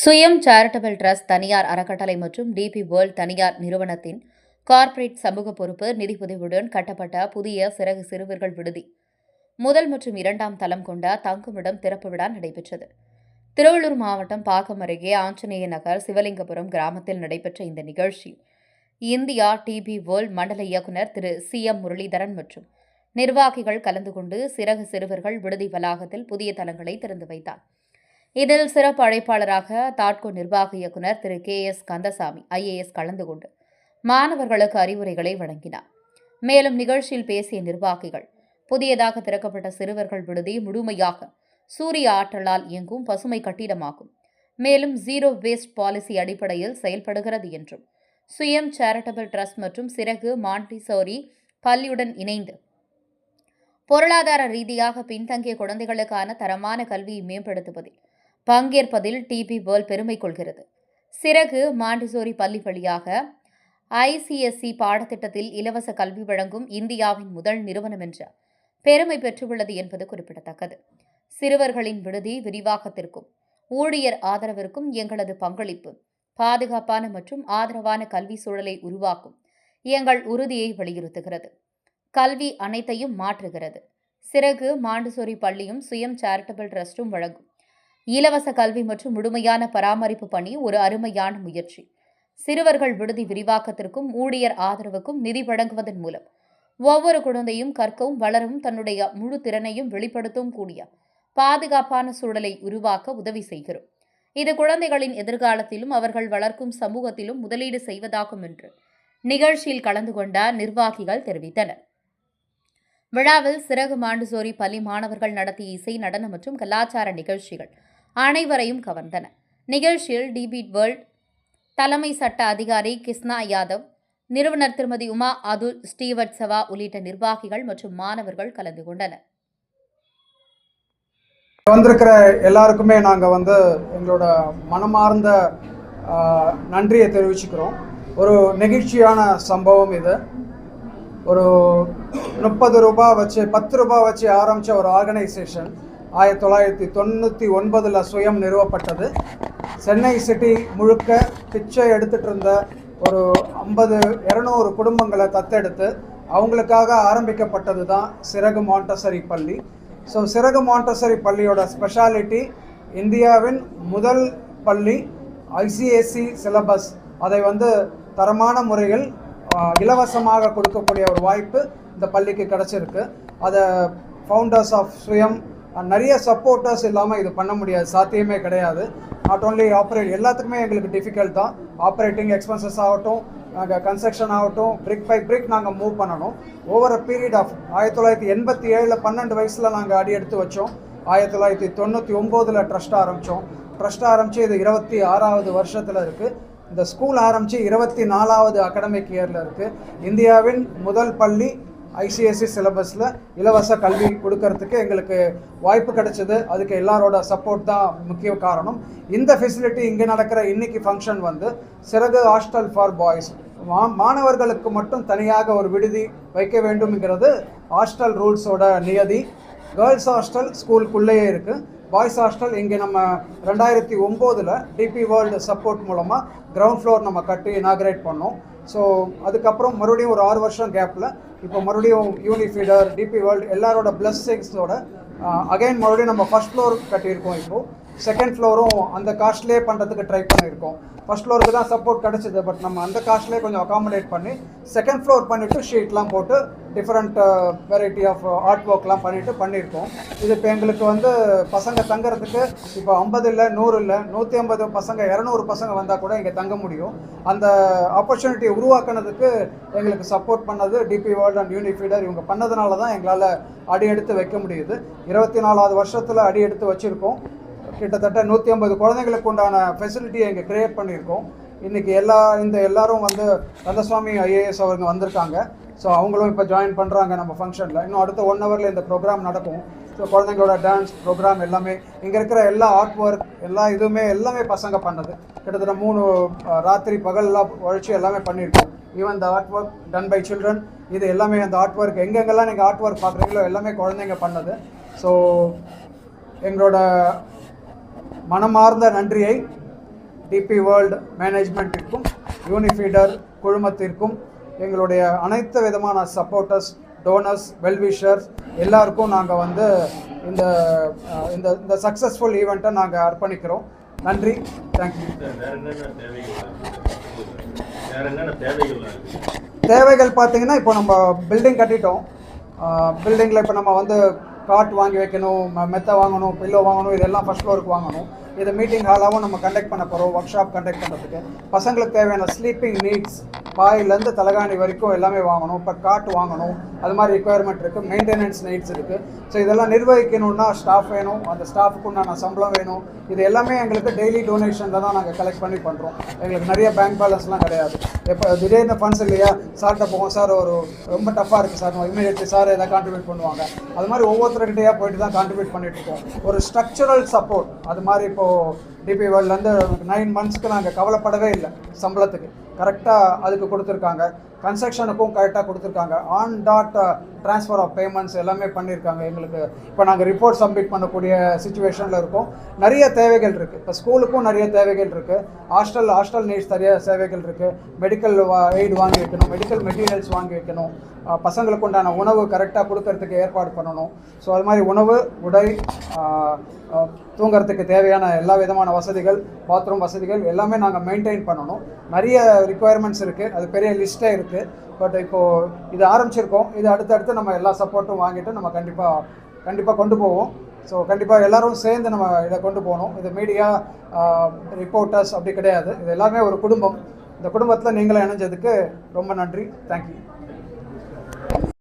சுயம் charitable trust தனியார் அறக்கட்டளை மற்றும் டிபி வேர்ல்ட் தனியார் நிறுவனத்தின் கார்ப்பரேட் சமூக பொறுப்பு நிதியுதவியுடன் கட்டப்பட்ட புதிய சிறகு சிறுவர்கள் விடுதி. முதல் மற்றும் இரண்டாம் தளம் கொண்ட தங்குமிடம் திறப்பு விழா நடைபெற்றது. திருவள்ளூர் மாவட்டம் பாக்கம் அருகே ஆஞ்சநேய நகர் சிவலிங்கபுரம் கிராமத்தில் நடைபெற்ற இந்த நிகழ்ச்சி இந்தியா டிபி வேர்ல்ட் மண்டல இயக்குநர் திரு சி எம் முரளிதரன் மற்றும் நிர்வாகிகள் கலந்து கொண்டு சிறகு சிறுவர்கள் விடுதி வளாகத்தில் புதிய தளங்களை திறந்து வைத்தார். இதில் சிறப்பு அழைப்பாளராக தாட்கோ நிர்வாக இயக்குநர் திரு கே எஸ் கந்தசாமி ஐஏஎஸ் கலந்து கொண்டு மாணவர்களுக்கு அறிவுரைகளை வழங்கினார். மேலும் நிகழ்ச்சியில் பேசிய நிர்வாகிகள் புதியதாக திறக்கப்பட்ட சிறுவர்கள் விடுதி முழுமையாக சூரிய ஆற்றலால் இயங்கும் பசுமை கட்டிடமாகும். மேலும் ஜீரோ வேஸ்ட் பாலிசி அடிப்படையில் செயல்படுகிறது என்றும் சுயம் சேரிட்டபிள் ட்ரஸ்ட் மற்றும் சிறகு மாண்டிசோரி பள்ளியுடன் இணைந்து பொருளாதார ரீதியாக பின்தங்கிய குழந்தைகளுக்கான தரமான கல்வியை மேம்படுத்துவதில் பங்கேற்பதில் டிபி வேர்ல்ட் பெருமை கொள்கிறது. சிறகு மாண்டிசோரி பள்ளி வழியாக ஐசிஎஸ்சி பாடத்திட்டத்தில் இலவச கல்வி வழங்கும் இந்தியாவின் முதல் நிறுவனம் என்ற பெருமை பெற்றுள்ளது என்பது குறிப்பிடத்தக்கது. சிறுவர்களின் விடுதி விரிவாக்கத்திற்கும் ஊழியர் ஆதரவிற்கும் எங்களது பங்களிப்பு பாதுகாப்பான மற்றும் ஆதரவான கல்வி சூழலை உருவாக்கும் எங்கள் உறுதியை வலியுறுத்துகிறது. கல்வி அனைத்தையும் மாற்றுகிறது. சிறகு மாண்டுசோரி பள்ளியும் சுயம் சேரிட்டபிள் ட்ரஸ்டும் வழங்கும் இலவச கல்வி மற்றும் முழுமையான பராமரிப்பு பணி ஒரு அருமையான முயற்சி. சிறுவர்கள் விடுதி விரிவாக்கத்திற்கும் ஊழியர் ஆதரவுக்கும் நிதி வழங்குவதன் மூலம் ஒவ்வொரு குழந்தையும் கற்கவும் வளரவும் தன்னுடைய முழு திறனையும் வெளிப்படுத்தவும் கூடிய பாதுகாப்பான சூழலை உருவாக்க உதவி செய்கிறோம். இது குழந்தைகளின் எதிர்காலத்திலும் அவர்கள் வளர்க்கும் சமூகத்திலும் முதலீடு செய்வதாகும் என்று நிகழ்ச்சியில் கலந்து கொண்ட நிர்வாகிகள் தெரிவித்தனர். விழாவில் சிறகு மாண்டுசோரி பள்ளி மாணவர்கள் நடத்திய இசை நடனம் மற்றும் கலாச்சார நிகழ்ச்சிகள் அனைவரையும் கவர்ந்தன. நிகழ்ச்சியில் டிபிட் வேர்ல்ட் தலைமை சட்ட அதிகாரி கிருஷ்ணா யாதவ் நிறுவனர் திருமதி உமா அதுல் ஸ்ரீவத்சவா உள்ளிட்ட நிர்வாகிகள் மற்றும் மாணவர்கள் கலந்து கொண்டனர். வந்திருக்கிற எல்லாருக்குமே நாங்கள் வந்து எங்களோட மனமார்ந்த நன்றியை தெரிவிச்சுக்கிறோம். ஒரு நெகிழ்ச்சியான சம்பவம் இது. ஒரு முப்பது ரூபாய் வச்சு பத்து ரூபாய் வச்சு ஆரம்பித்த ஒரு ஆர்கனைசேஷன். ஆயிரத்தி தொள்ளாயிரத்தி தொண்ணூற்றி ஒன்பதில் சுயம் நிறுவப்பட்டது. சென்னை சிட்டி முழுக்க பிச்சை எடுத்துகிட்டு இருந்த ஒரு ஐம்பது இரநூறு குடும்பங்களை தத்தெடுத்து அவங்களுக்காக ஆரம்பிக்கப்பட்டது தான் சிறகு மாண்டசரி பள்ளி. ஸோ சிறகு மாண்டசரி பள்ளியோட ஸ்பெஷாலிட்டி இந்தியாவின் முதல் பள்ளி ஐசிஎஸ்சி சிலபஸ் அதை வந்து தரமான முறையில் இலவசமாக கொடுக்கக்கூடிய ஒரு வாய்ப்பு இந்த பள்ளிக்கு கிடச்சிருக்கு. அதை ஃபவுண்டர்ஸ் ஆஃப் சுயம் நிறைய சப்போர்ட்டர்ஸ் இல்லாமல் இது பண்ண முடியாது சாத்தியமே கிடையாது. நாட் ஓன்லி ஆப்ரேட் எல்லாத்துக்குமே எங்களுக்கு டிஃபிகல்ட் தான். ஆப்ரேட்டிங் எக்ஸ்பென்சஸ் ஆகட்டும் நாங்கள் கன்ஸ்ட்ரக்ஷன் ஆகட்டும் பிரிக் பை பிரிக் நாங்கள் மூவ் பண்ணணும். ஓவர் அ பீரியட் ஆஃப் ஆயிரத்தி தொள்ளாயிரத்தி எண்பத்தி ஏழில் பன்னெண்டு வயசில் நாங்கள் அடி எடுத்து வச்சோம். ஆயிரத்தி தொள்ளாயிரத்தி தொண்ணூற்றி ஒம்போதில் ட்ரஸ்ட் ஆரம்பித்தோம் ட்ரஸ்ட் ஆரம்பித்து இது இருபத்தி ஆறாவது வருஷத்தில் இருக்குது இந்த ஸ்கூல் ஆரம்பித்து இருபத்தி நாலாவது அகடமிக் இயரில் இருக்குது இந்தியாவின் முதல் பள்ளி ஐசிஎஸ்சி சிலபஸில் இலவச கல்வி கொடுக்கறதுக்கு எங்களுக்கு வாய்ப்பு கிடைச்சது. அதுக்கு எல்லாரோட சப்போர்ட் தான் முக்கிய காரணம். இந்த ஃபெசிலிட்டி இங்கே நடக்கிற இன்னைக்கு ஃபங்க்ஷன் வந்து சிறகு ஹாஸ்டல் ஃபார் பாய்ஸ் மா மாணவர்களுக்கு மட்டும் தனியாக ஒரு விடுதி வைக்க வேண்டும்ங்கிறது ஹாஸ்டல் ரூல்ஸோட நியதி. கேர்ள்ஸ் ஹாஸ்டல் ஸ்கூலுக்குள்ளேயே இருக்குது பாய்ஸ் ஹாஸ்டல் இங்கே நம்ம ரெண்டாயிரத்தி ஒம்போதில் டிபி வேர்ல்டு சப்போர்ட் மூலமாக கிரவுண்ட் ஃப்ளோர் நம்ம கட்டி இனாகிரேட் பண்ணோம். ஸோ அதுக்கப்புறம் மறுபடியும் ஒரு ஆறு வருஷம் கேப்பில் இப்போ மறுபடியும் யூனிஃபீடர் டிபி வேர்ல்டு எல்லாரோட பிளஸ்ஸிங்ஸோட அகைன் மறுபடியும் நம்ம ஃபர்ஸ்ட் ஃப்ளோர் கட்டியிருக்கோம் இப்போது செகண்ட் ஃப்ளோரும் அந்த காஸ்ட்லேயே பண்ணுறதுக்கு ட்ரை பண்ணியிருக்கோம். ஃபஸ்ட் ஃப்ளோருக்கு தான் சப்போர்ட் கிடச்சிது பட் நம்ம அந்த காஸ்ட்லேயே கொஞ்சம் அகாமடேட் பண்ணி செகண்ட் ஃப்ளோர் பண்ணிவிட்டு ஷீட்லாம் போட்டு டிஃப்ரெண்ட் வெரைட்டி ஆஃப் ஆர்ட் ஒர்க்லாம் பண்ணிவிட்டு பண்ணியிருக்கோம். இது இப்போ எங்களுக்கு வந்து பசங்க தங்குறதுக்கு இப்போ ஐம்பது இல்லை நூறு இல்லை நூற்றி ஐம்பது பசங்க இரநூறு பசங்க வந்தால் கூட இங்கே தங்க முடியும். அந்த ஆப்பர்ச்சுனிட்டியை உருவாக்குனதுக்கு எங்களுக்கு சப்போர்ட் பண்ணது டிபி வேர்ல்ட் அண்ட் யூனிஃபீடர் இவங்க பண்ணதுனால தான் எங்களால் அடி எடுத்து வைக்க முடியுது. இருபத்தி நாலாவது வருஷத்தில் அடி எடுத்து வச்சுருக்கோம். கிட்டத்தட்ட நூற்றி ஐம்பது குழந்தைங்களுக்கு உண்டான ஃபெசிலிட்டியை இங்கே கிரியேட் பண்ணியிருக்கோம். இன்றைக்கி எல்லா இந்த எல்லாரும் வந்து கந்தசுவாமி ஐஏஎஸ் அவருங்க வந்திருக்காங்க. ஸோ அவங்களும் இப்போ ஜாயின் பண்ணுறாங்க நம்ம ஃபங்க்ஷனில் இன்னும் அடுத்த ஒன் ஹவரில் இந்த ப்ரோக்ராம் நடக்கும். ஸோ குழந்தைங்களோட டான்ஸ் ப்ரோக்ராம் எல்லாமே இங்கே இருக்கிற எல்லா ஆர்ட் ஒர்க் எல்லா இதுவுமே எல்லாமே பசங்க பண்ணது. கிட்டத்தட்ட மூணு ராத்திரி பகல்லாம் உழைச்சி எல்லாமே பண்ணியிருக்கோம். Even the art work done by children இது எல்லாமே அந்த ஆர்ட் ஒர்க் எங்கெங்கெல்லாம் நீங்கள் ஆர்ட் ஒர்க் பார்க்குறீங்களோ எல்லாமே குழந்தைங்க பண்ணது. ஸோ எங்களோட மனமார்ந்த நன்றியை டிபி வேர்ல்டு மேனேஜ்மெண்ட்டிற்கும் யூனிஃபீடர் குழுமத்திற்கும் எங்களுடைய அனைத்து விதமான சப்போர்ட்டர்ஸ் டோனர்ஸ் வெல்விஷர்ஸ் எல்லாருக்கும் நாங்கள் வந்து இந்த இந்த இந்த சக்ஸஸ்ஃபுல் ஈவெண்ட்டை நாங்கள் அர்ப்பணிக்கிறோம். நன்றி. தேங்க்யூ தேவைகள்? பார்த்தீங்கன்னா இப்போ நம்ம பில்டிங் கட்டிட்டோம். பில்டிங்கில் இப்போ நம்ம வந்து காட் வாங்கி வைக்கணும் மெத்தை வாங்கணும் பில்லோ வாங்கணும் இதெல்லாம் ஃபஸ்ட் ஃப்ளோருக்கு வாங்கணும். இதை மீட்டிங் ஹாலாகவும் நம்ம கண்டக்ட் பண்ண போகிறோம் ஒர்க் ஷாப் கண்டக்ட் பண்ணுறதுக்கு பசங்களுக்கு தேவையான ஸ்லீப்பிங் நீட்ஸ் பாயிலேருந்து தலகாணி வரைக்கும் எல்லாமே வாங்கணும் இப்போ காட் வாங்கணும் அது மாதிரி ரெக்குயர்மெண்ட் இருக்குது மெயின்டெனன்ஸ் நீட்ஸ் இருக்குது ஸோ இதெல்லாம் நிர்வகிக்கணும்னா ஸ்டாஃப் வேணும் அந்த ஸ்டாஃபுக்கு உண்டான சம்பளம் வேணும். இது எல்லாமே எங்களுக்கு டெய்லி டொனேஷனில் தான் நாங்கள் கலெக்ட் பண்ணி பண்ணுறோம் எங்களுக்கு நிறைய பேங்க் பேலன்ஸ்லாம் கிடையாது. எப்போ திடீர்னு ஃபண்ட்ஸ் இல்லையா? சார்கிட்ட போவோம். சார் ஒரு ரொம்ப டஃப்பாக இருக்குது சார் இமீடியட்லி சார் எதாவது கான்ட்ரிபியூட் பண்ணுவாங்க. அது மாதிரி ஒவ்வொருத்தர்கிட்டையாக போயிட்டு தான் கான்ட்ரிபியூட் பண்ணிட்டு இருக்கோம். ஒரு ஸ்ட்ரக்சரல் சப்போர்ட் அது மாதிரி இப்போது டிபி வேர்ல்ட்லேருந்து நைன் மந்த்ஸ்க்கு நாங்கள் கவலைப்படவே இல்லை சம்பளத்துக்கு. கரெக்டாக அதுக்கு கொடுத்துருக்காங்க. கன்ஸ்ட்ரக்ஷனுக்கும் கரெக்டாக கொடுத்துருக்காங்க. On dot transfer uh, of payments எல்லாமே பண்ணியிருக்காங்க எங்களுக்கு. இப்போ நாங்கள் ரிப்போர்ட் சப்மிட் பண்ணக்கூடிய சுச்சுவேஷனில் இருக்கோம். நிறைய தேவைகள் இருக்குது இப்போ ஸ்கூலுக்கும் நிறைய தேவைகள் இருக்குது ஹாஸ்டல் ஹாஸ்டல் நீட்ஸ் நிறைய சேவைகள் இருக்குது மெடிக்கல் எய்டு uh, வாங்கி வைக்கணும். மெடிக்கல் மெட்டீரியல்ஸ் வாங்கி வைக்கணும். Uh, பசங்களுக்கு உண்டான உணவு கரெக்டாக கொடுக்கறதுக்கு ஏற்பாடு பண்ணணும். ஸோ அது மாதிரி உணவு உடை தூங்குறதுக்கு தேவையான எல்லா விதமான வசதிகள் பாத்ரூம் வசதிகள் எல்லாமே நாங்கள் மெயின்டைன் பண்ணணும். நிறைய ரிக்குவயர்மெண்ட்ஸ் இருக்குது அது பெரிய லிஸ்ட்டே இருக்குது பட் இப்போது இது ஆரம்பிச்சிருக்கோம். இது அடுத்தடுத்து நம்ம எல்லா சப்போர்ட்டும் வாங்கிட்டு நம்ம கண்டிப்பாக கண்டிப்பாக கொண்டு போவோம். ஸோ கண்டிப்பாக எல்லோரும் சேர்ந்து நம்ம இதை கொண்டு போகணும். இது மீடியா ரிப்போர்ட்டர்ஸ் அப்படி கிடையாது. இது எல்லாமே ஒரு குடும்பம். இந்த குடும்பத்தில் நீங்களும் இணைஞ்சதுக்கு ரொம்ப நன்றி. தேங்க்யூ